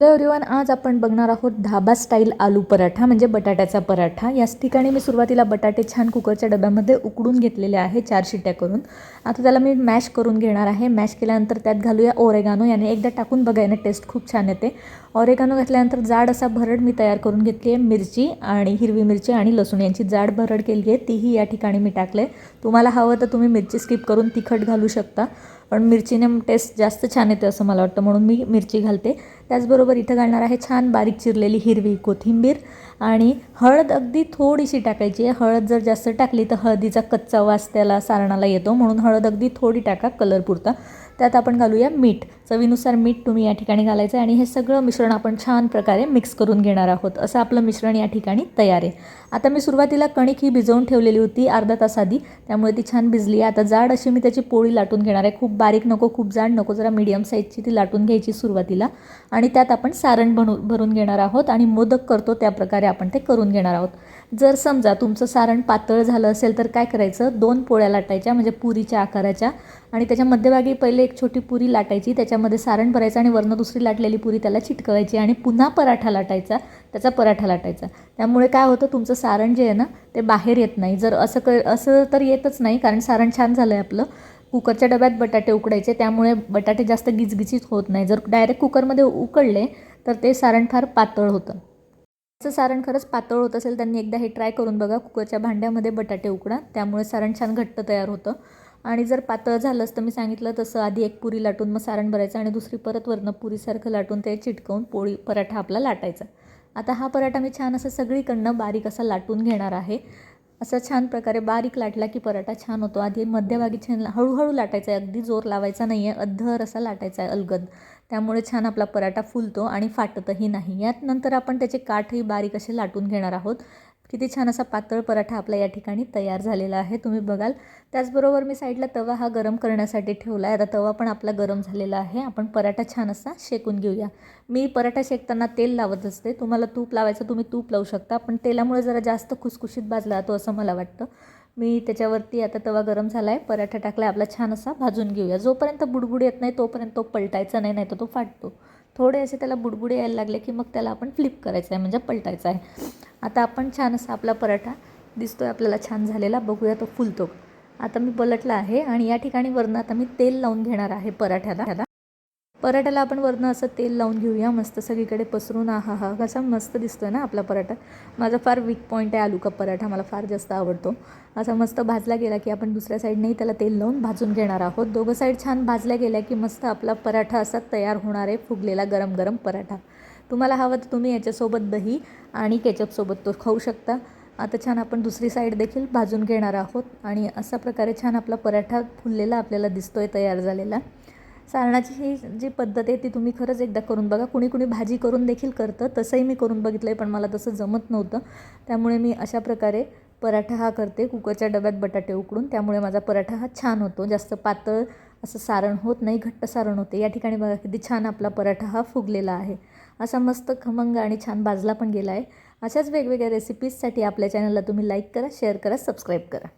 तर एव्हरीवन आज आपण बघणार आहोत धाबा स्टाईल आलू पराठा म्हणजे बटाट्याचा पराठा. याच ठिकाणी मी सुरुवातीला बटाटे छान कुकरच्या डब्यामध्ये उकडून घेतलेले आहे चार शिट्ट्या करून. आता त्याला मी मॅश करून घेणार आहे. मॅश केल्यानंतर त्यात घालूया ओरेगानो याने एकदा टाकून बघा याने टेस्ट खूप छान येते. ओरेगानो घातल्यानंतर जाड असा भरड मी तयार करून घेतली आहे मिरची आणि हिरवी मिरची आणि लसूण. यांची जाड भरड केली आहे तीही या ठिकाणी मी टाकले तुम्हाला हवं तर तुम्ही मिरची स्किप करून तिखट घालू शकता. पण मिरचीने टेस्ट जास्त छान येते असं मला वाटतं म्हणून मी मिरची घालते. त्याचबरोबर इथं घालणार आहे छान बारीक चिरलेली हिरवी कोथिंबीर आणि हळद अगदी थोडीशी टाकायची आहे. हळद जर जास्त टाकली तर हळदीचा कच्चा वास त्याला सारणाला येतो म्हणून हळद अगदी थोडी टाका कलर पुरता त्यात आपण घालूया मीठ. चवीनुसार मीठ तुम्ही या ठिकाणी घालायचं आहे आणि हे सगळं मिश्रण आपण छान प्रकारे मिक्स करून घेणार आहोत. असं आपलं मिश्रण या ठिकाणी तयार आहे. आता मी सुरुवातीला कणिक ही भिजवून ठेवलेली होती अर्धा तास आधी. त्यामुळे ती छान भिजली आहे. आता जाड अशी मी त्याची पोळी लाटून घेणार आहे. खूप बारीक नको खूप जाड नको जरा मीडियम साईजची ती लाटून घ्यायची सुरुवातीला. आणि त्यात आपण सारण बनू भरून घेणार आहोत आणि मोदक करतो त्या प्रकारे आपण ते करून घेणार आहोत. जर समजा तुमचं सारण पातळ झालं असेल तर काय करायचं? दोन पोळ्या लाटायच्या म्हणजे पुरीच्या आकाराच्या. आणि त्याच्या मध्यभागी पहिले एक छोटी पुरी लाटायची त्याच्यामध्ये सारण भरायचं आणि वरनं दुसरी लाटलेली पुरी त्याला चिटकवायची आणि पुन्हा पराठा लाटायचा त्याचा पराठा लाटायचा. त्यामुळे काय होतं तुमचं सारण जे आहे ना ते बाहेर येत नाही. जर असं क असं तर येतच नाही कारण सारण छान झालं आहे आपलं. कुकरच्या डब्यात बटाटे उकडायचे त्यामुळे बटाटे जास्त गिजगिजीत होत नाही. जर डायरेक्ट कुकरमध्ये उकडले तर ते सारण फार पातळ होतं. याचं सारण खरंच पातळ होत असेल त्यांनी एकदा हे ट्राय करून बघा. कुकरच्या भांड्यामध्ये बटाटे उकडा. त्यामुळे सारण छान घट्ट तयार होतं. आणि जर पातळ झालं असतं मी सांगितलं तसं आधी एक पुरी लाटून मग सारण भरायचं आणि दुसरी परत वरनं पुरीसारखं लाटून ते चिटकवून पोळी पराठा आपला लाटायचा. आता हा पराठा मी छान असं सगळीकडनं बारीक असा लाटून घेणार आहे. असा छान प्रकारे बारीक लाटला की पराठा छान होतो. आधी मध्यभागी छान हळूहळू लाटायचा आहे. अगदी जोर लावायचा नाही आहे अद्धर असा लाटायचा आहे अलगद. त्यामुळे छान आपला पराठा फुलतो आणि फाटतही नाही. यात नंतर आपण त्याचे काठही बारीक असे लाटून घेणार आहोत. किती छान असा पातळ पराठा आपला या ठिकाणी तयार झालेला आहे. तुम्ही बघाल. त्याचबरोबर मी साईडला तवा हा गरम करण्यासाठी ठेवला आहे आता तवा पण आपला गरम झालेला आहे. आपण पराठा छान असा शेकून घेऊया. मी पराठा शेकताना तेल लावत असते. तुम्हाला तूप लावायचं तुम्ही तूप लावू शकता. पण तेलामुळे जरा जास्त खुसखुशीत भाजला तो असं मला वाटतं. मी त्याच्यावरती आता तवा गरम झाला आहे पराठा टाकला आपला छान असा भाजून घेऊया. जोपर्यंत बुडबुड येत नाही तोपर्यंत तो पलटायचा नाही नाही तर तो फाटतो. थोडे असे त्याला बुडबुडे यायला लागले की मग त्याला आपण फ्लिप करायचं आहे म्हणजे पलटायचं आहे. आता आपण छान असा आपला पराठा दिसतो आहे आपल्याला छान झालेला. बघूया तो फुलतो. आता मी पलटला आहे आणि या ठिकाणी वरनं आता मी तेल लावून घेणार आहे पराठ्याला. पराठ्याला आपण वरनं असं तेल लावून घेऊया. मस्त सगळीकडे पसरून. आहा हा कसा मस्त दिसतोय ना आपला पराठा. माझा फार वीक पॉईंट आहे आलू का पराठा. मला फार जास्त आवडतो. असा मस्त भाजला गेला की आपण दुसऱ्या साईडनेही त्याला तेल लावून भाजून घेणार आहोत. दोघं साईड छान भाजल्या गेल्या की मस्त आपला पराठा असा तयार होणार आहे. फुगलेला गरम गरम पराठा. तुम्हाला हवं तर तुम्ही याच्यासोबत दही आणि केचपसोबत तो खाऊ शकता. आता छान आपण दुसरी साईड देखील भाजून घेणार आहोत आणि अशा प्रकारे छान आपला पराठा फुललेला आपल्याला दिसतो आहे तयार झालेला. सारणाची ही जी पद्धत आहे ती तुम्ही खरंच एकदा करून बघा. कुणी कुणी भाजी करून देखील करतं. तसंही मी करून बघितलं आहे पण मला तसं जमत नव्हतं. त्यामुळे मी अशा प्रकारे पराठा हा करते. कुकरच्या डब्यात बटाटे उकडून. त्यामुळे माझा पराठा हा छान होतो. जास्त पातळ असं सारण होत नाही घट्ट सारण होते. या ठिकाणी बघा किती छान आपला पराठा हा फुगलेला आहे. असा मस्त खमंग आणि छान भाजला पण गेला आहे अशाच वेगवेगळ्या रेसिपीजसाठी आपल्या चॅनलला तुम्ही लाईक करा शेअर करा सबस्क्राईब करा.